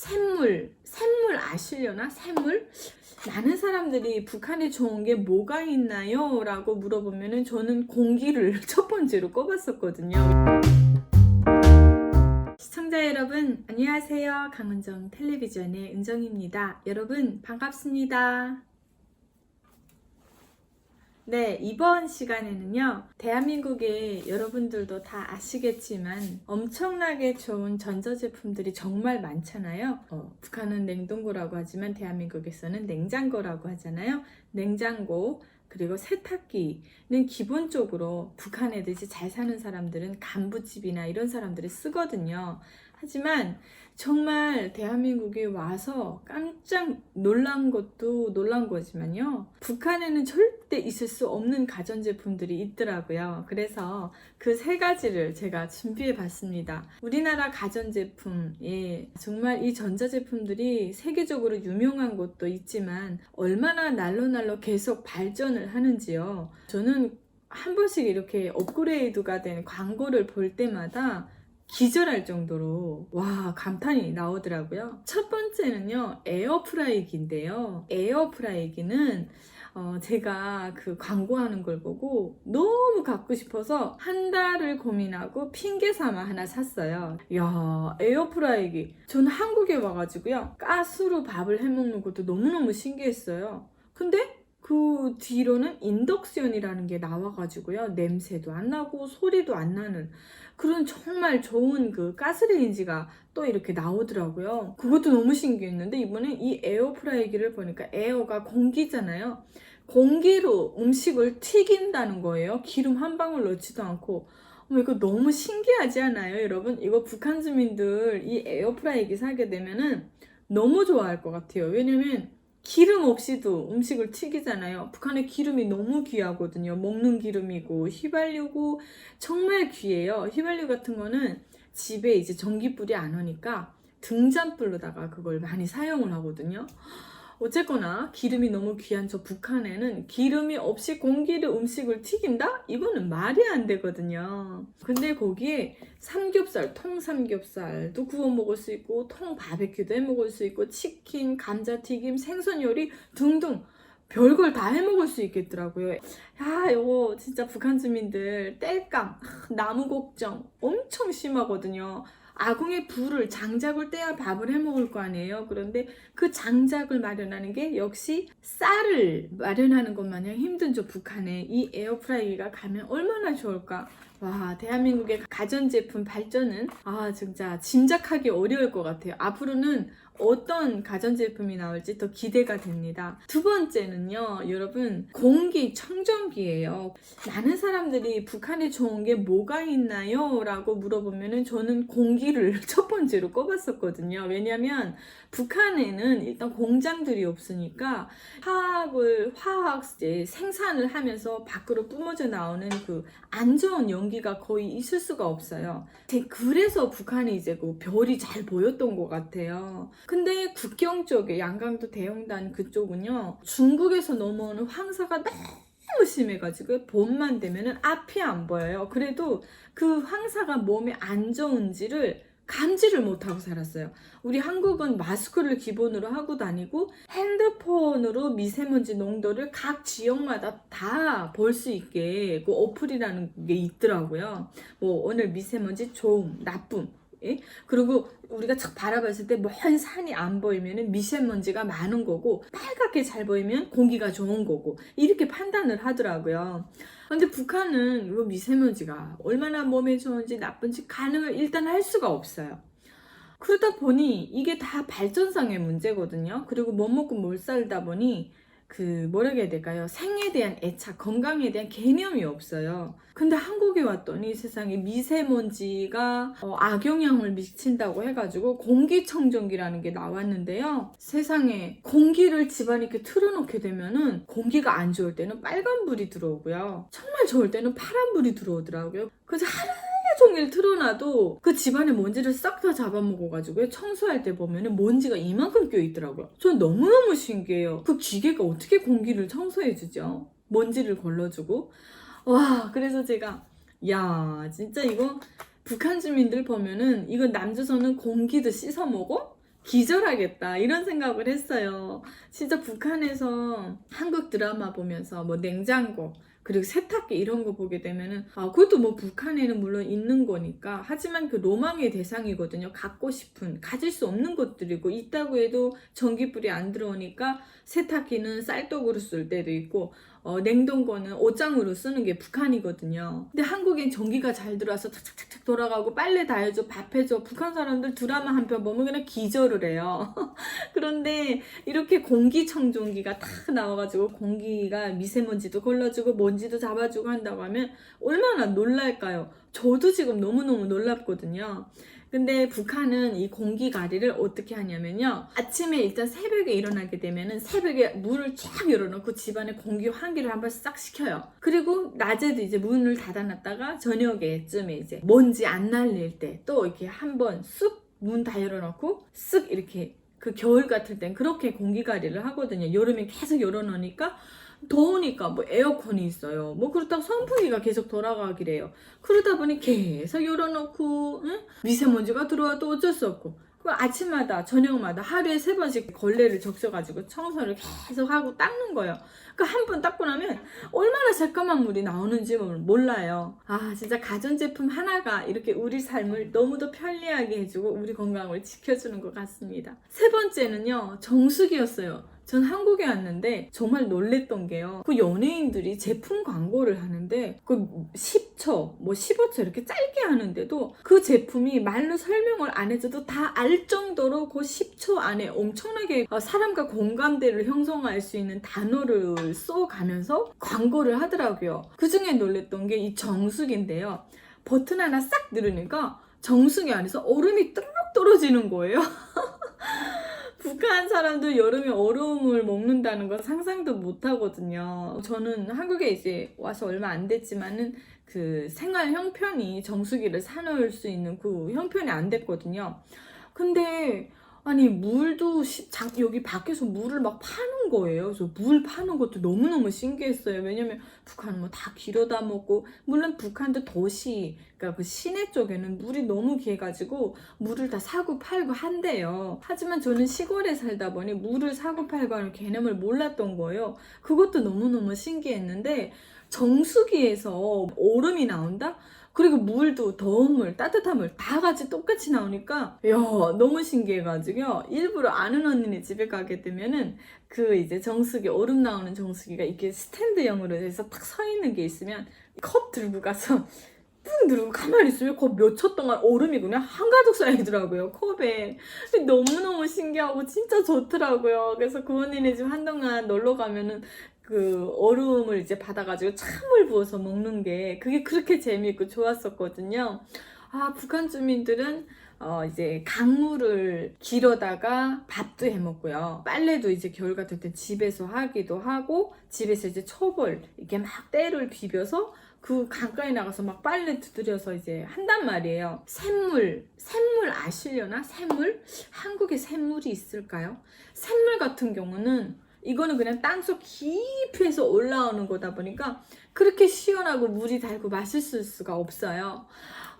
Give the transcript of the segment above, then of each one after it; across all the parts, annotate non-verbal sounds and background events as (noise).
샘물, 샘물 아시려나? 샘물? 많은 사람들이 북한에 좋은 게 뭐가 있나요? 라고 물어보면은 저는 공기를 (laughs) 첫 번째로 꼽았었거든요. 시청자 여러분, 안녕하세요. 강은정 텔레비전의 은정입니다. 여러분, 반갑습니다. 네, 이번 시간에는요, 대한민국에 여러분들도 다 아시겠지만 엄청나게 좋은 전자제품들이 정말 많잖아요. 어, 북한은 냉동고라고 하지만 대한민국에서는 냉장고라고 하잖아요. 냉장고, 그리고 세탁기는 기본적으로 북한 애들이 잘 사는 사람들은 간부집이나 이런 사람들이 쓰거든요. 하지만 정말 대한민국에 와서 깜짝 놀란 것도 놀란 거지만요. 북한에는 절대 있을 수 없는 가전제품들이 있더라고요. 그래서 그 세 가지를 제가 준비해 봤습니다. 우리나라 가전제품에 정말 이 전자제품들이 세계적으로 유명한 곳도 있지만 얼마나 날로날로 계속 발전을 하는지요. 저는 한 번씩 이렇게 업그레이드가 된 광고를 볼 때마다 기절할 정도로 와 감탄이 나오더라고요. 첫 번째는요 에어프라이기인데요. 에어프라이기는 어, 제가 그 광고하는 걸 보고 너무 갖고 싶어서 한 달을 고민하고 핑계 삼아 하나 샀어요. 야 에어프라이기. 저는 한국에 와가지고요 가스로 밥을 해 먹는 것도 너무너무 신기했어요. 근데 그 뒤로는 인덕션이라는 게 나와가지고요. 냄새도 안 나고 소리도 안 나는 그런 정말 좋은 그 가스레인지가 또 이렇게 나오더라고요. 그것도 너무 신기했는데 이번에 이 에어프라이기를 보니까 에어가 공기잖아요. 공기로 음식을 튀긴다는 거예요. 기름 한 방울 넣지도 않고. 어머, 이거 너무 신기하지 않아요, 여러분? 이거 북한 주민들 이 에어프라이기 사게 되면은 너무 좋아할 것 같아요. 왜냐면 기름 없이도 음식을 튀기잖아요. 북한의 기름이 너무 귀하거든요. 먹는 기름이고 휘발유고 정말 귀해요. 휘발유 같은 거는 집에 이제 전기불이 안 오니까 등잔불로다가 그걸 많이 사용을 하거든요. 어쨌거나 기름이 너무 귀한 저 북한에는 기름이 없이 공기로 음식을 튀긴다? 이거는 말이 안 되거든요. 근데 거기에 삼겹살, 통 삼겹살도 구워 먹을 수 있고 통 바베큐도 해 먹을 수 있고 치킨, 감자튀김, 생선 요리 등등 별걸 다 해 먹을 수 있겠더라고요. 야, 이거 진짜 북한 주민들 땔감, 나무 걱정 엄청 심하거든요. 아궁에 불을 장작을 떼야 밥을 해 먹을 거 아니에요. 그런데 그 장작을 마련하는 게 역시 쌀을 마련하는 것 마냥 힘든 저 북한에 이 에어프라이기가 가면 얼마나 좋을까. 와, 대한민국의 가전제품 발전은 아, 진짜 짐작하기 어려울 것 같아요. 앞으로는 어떤 가전제품이 나올지 더 기대가 됩니다. 두 번째는요, 여러분, 공기 청정기예요. 많은 사람들이 북한에 좋은 게 뭐가 있나요? 라고 물어보면은 저는 공기를 (laughs) 첫 번째로 꼽았었거든요. 왜냐면 북한에는 일단 공장들이 없으니까 화학을, 화학 생산을 하면서 밖으로 뿜어져 나오는 그 안 좋은 연기가 거의 있을 수가 없어요. 제- 그래서 북한이 이제 그 별이 잘 보였던 것 같아요. 근데 국경 쪽에 양강도 대형단 그쪽은요 중국에서 넘어오는 황사가 너무 심해가지고 봄만 되면은 앞이 안 보여요. 그래도 그 황사가 몸에 안 좋은지를 감지를 못하고 살았어요. 우리 한국은 마스크를 기본으로 하고 다니고 핸드폰으로 미세먼지 농도를 각 지역마다 다 볼 수 있게 그 어플이라는 게 있더라고요. 뭐 오늘 미세먼지 좋음, 나쁨, 예? 그리고 우리가 척 바라봤을 때 먼 산이 안 보이면 미세먼지가 많은 거고 빨갛게 잘 보이면 공기가 좋은 거고 이렇게 판단을 하더라고요. 근데 북한은 이 미세먼지가 얼마나 몸에 좋은지 나쁜지 가능을 일단 할 수가 없어요. 그러다 보니 이게 다 발전상의 문제거든요. 그리고 못 먹고 못 살다 보니 그 뭐라고 해야 될까요? 생에 대한 애착, 건강에 대한 개념이 없어요. 근데 한국에 왔더니 세상에 미세먼지가 어, 악영향을 미친다고 해가지고 공기청정기라는 게 나왔는데요. 세상에 공기를 집안에 이렇게 틀어놓게 되면은 공기가 안 좋을 때는 빨간불이 들어오고요. 정말 좋을 때는 파란불이 들어오더라고요. 그래서 하루 종일 틀어놔도 그 집안의 먼지를 싹 다 잡아먹어가지고 청소할 때 보면은 먼지가 이만큼 껴있더라고요. 전 너무너무 신기해요. 그 기계가 어떻게 공기를 청소해주죠? 먼지를 걸러주고. 와, 그래서 제가, 야, 진짜 이거 북한 주민들 보면은 이거 남조선은 공기도 씻어 먹어? 기절하겠다 이런 생각을 했어요. 진짜 북한에서 한국 드라마 보면서 뭐 냉장고 그리고 세탁기 이런 거 보게 되면은 아 그것도 뭐 북한에는 물론 있는 거니까. 하지만 그 로망의 대상이거든요. 갖고 싶은 가질 수 없는 것들이고. 있다고 해도 전기불이 안 들어오니까 세탁기는 쌀떡으로 쓸 때도 있고 어, 냉동고는 옷장으로 쓰는 게 북한이거든요. 근데 한국엔 전기가 잘 들어와서 착착착착 돌아가고 빨래 다 해줘, 밥 해줘. 북한 사람들 드라마 한 편 보면 그냥 기절을 해요. (laughs) 그런데 이렇게 공기청정기가 탁 나와가지고 공기가 미세먼지도 걸러주고 먼지도 잡아주고 한다고 하면 얼마나 놀랄까요? 저도 지금 너무너무 놀랍거든요. 근데 북한은 이 공기 가리를 어떻게 하냐면요. 아침에 일단 새벽에 일어나게 되면은 새벽에 문을 쫙 열어놓고 집안에 공기 환기를 한번 싹 시켜요. 그리고 낮에도 이제 문을 닫아놨다가 저녁에쯤에 이제 먼지 안 날릴 때 또 이렇게 한번 쑥 문 다 열어놓고 쓱 이렇게 그 겨울 같을 땐 그렇게 공기 가리를 하거든요. 여름에 계속 열어놓으니까 더우니까 뭐 에어컨이 있어요. 뭐 그렇다고 선풍기가 계속 돌아가기래요. 그러다 보니 계속 열어놓고 응? 미세먼지가 들어와도 어쩔 수 없고 그 아침마다 저녁마다 하루에 세 번씩 걸레를 적셔가지고 청소를 계속 하고 닦는 거예요. 그 한 번 닦고 나면 얼마나 새까만 물이 나오는지 몰라요. 아 진짜 가전제품 하나가 이렇게 우리 삶을 너무도 편리하게 해주고 우리 건강을 지켜주는 것 같습니다. 세 번째는요 정수기였어요. 전 한국에 왔는데 정말 놀랬던 게요. 그 연예인들이 제품 광고를 하는데 그 10초, 뭐 15초 이렇게 짧게 하는데도 그 제품이 말로 설명을 안 해줘도 다 알 정도로 그 10초 안에 엄청나게 어, 사람과 공감대를 형성할 수 있는 단어를 써가면서 광고를 하더라고요. 그 중에 놀랬던 게 이 정수기인데요. 버튼 하나 싹 누르니까 정수기 안에서 얼음이 뚝뚝 떨어지는 거예요. (laughs) 북한 사람들 여름에 얼음을 먹는다는 건 상상도 못 하거든요. 저는 한국에 이제 와서 얼마 안 됐지만은 그 생활 형편이 정수기를 사놓을 수 있는 그 형편이 안 됐거든요. 근데 아니 물도 시- 장- 여기 밖에서 물을 막 파는 거예요. 그래서 물 파는 것도 너무너무 신기했어요. 왜냐면 북한은 뭐 다 길어다 먹고 물론 북한도 도시 그러니까 그 시내 쪽에는 물이 너무 귀해가지고 물을 다 사고 팔고 한대요. 하지만 저는 시골에 살다 보니 물을 사고 팔고 하는 개념을 몰랐던 거예요. 그것도 너무너무 신기했는데 정수기에서 얼음이 나온다? 그리고 물도 더운 물, 따뜻한 물 다 같이 똑같이 나오니까 야 너무 신기해가지고요. 일부러 아는 언니네 집에 가게 되면은 그 이제 정수기 얼음 나오는 정수기가 이렇게 스탠드형으로 해서 딱 서 있는 게 있으면 컵 들고 가서 뿡 누르고 가만히 있으면 그몇초 동안 얼음이 그냥 한가득 쌓이더라고요 컵에 너무너무 신기하고 진짜 좋더라고요 그래서 그 언니네 집 한동안 놀러 가면은 그 얼음을 이제 받아가지고 찬물 부어서 먹는 게 그게 그렇게 재미있고 좋았었거든요 아 북한 주민들은 어 이제 강물을 길어다가 밥도 해 먹고요. 빨래도 이제 겨울 같을 때 집에서 하기도 하고 집에서 이제 초벌 이렇게 막 때를 비벼서 그 강가에 나가서 막 빨래 두드려서 이제 한단 말이에요. 샘물, 샘물 아시려나? 샘물? 한국에 샘물이 있을까요? 샘물 같은 경우는 이거는 그냥 땅속 깊이에서 올라오는 거다 보니까 그렇게 시원하고 물이 달고 맛있을 수가 없어요.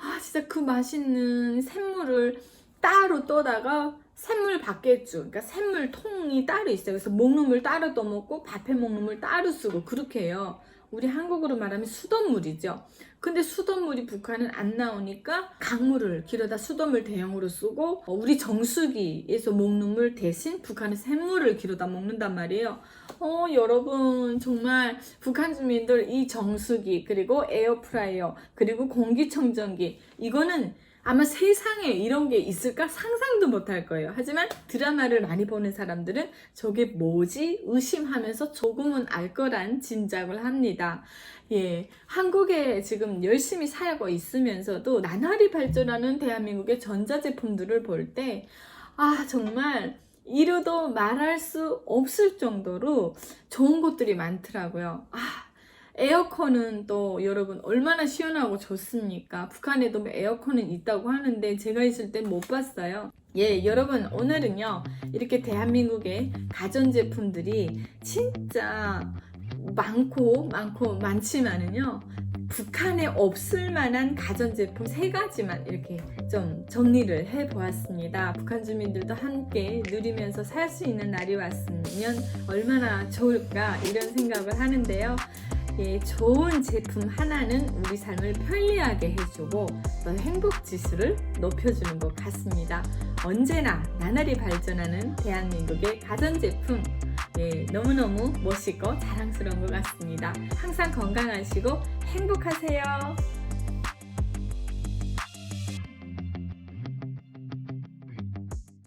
아 진짜 그 맛있는 샘물을 따로 떠다가 샘물 밖에주 그러니까 샘물 통이 따로 있어요. 그래서 먹는 물 따로 떠먹고 밥해 먹는 물 따로 쓰고 그렇게 해요. 우리 한국으로 말하면 수돗물이죠. 근데 수돗물이 북한은 안 나오니까 강물을 길어다 수돗물 대용으로 쓰고 어, 우리 정수기에서 먹는 물 대신 북한은 샘물을 길어다 먹는단 말이에요. 어 여러분 정말 북한 주민들 이 정수기 그리고 에어프라이어 그리고 공기청정기 이거는 아마 세상에 이런 게 있을까 상상도 못 할 거예요. 하지만 드라마를 많이 보는 사람들은 저게 뭐지 의심하면서 조금은 알 거란 짐작을 합니다. 예, 한국에 지금 열심히 살고 있으면서도 나날이 발전하는 대한민국의 전자제품들을 볼 때, 아, 정말 이루도 말할 수 없을 정도로 좋은 것들이 많더라고요. 아, 에어컨은 또 여러분 얼마나 시원하고 좋습니까? 북한에도 뭐 에어컨은 있다고 하는데 제가 있을 땐 못 봤어요. 예, 여러분 오늘은요 이렇게 대한민국의 가전제품들이 진짜 많고 많고 많지만은요 북한에 없을 만한 가전제품 세 가지만 이렇게 좀 정리를 해 보았습니다. 북한 주민들도 함께 누리면서 살 수 있는 날이 왔으면 얼마나 좋을까 이런 생각을 하는데요. 예, 좋은 제품 하나는 우리 삶을 편리하게 해주고 또 행복 지수를 높여주는 것 같습니다. 언제나 나날이 발전하는 대한민국의 가전제품 예, 너무너무 멋있고 자랑스러운 것 같습니다. 항상 건강하시고 행복하세요.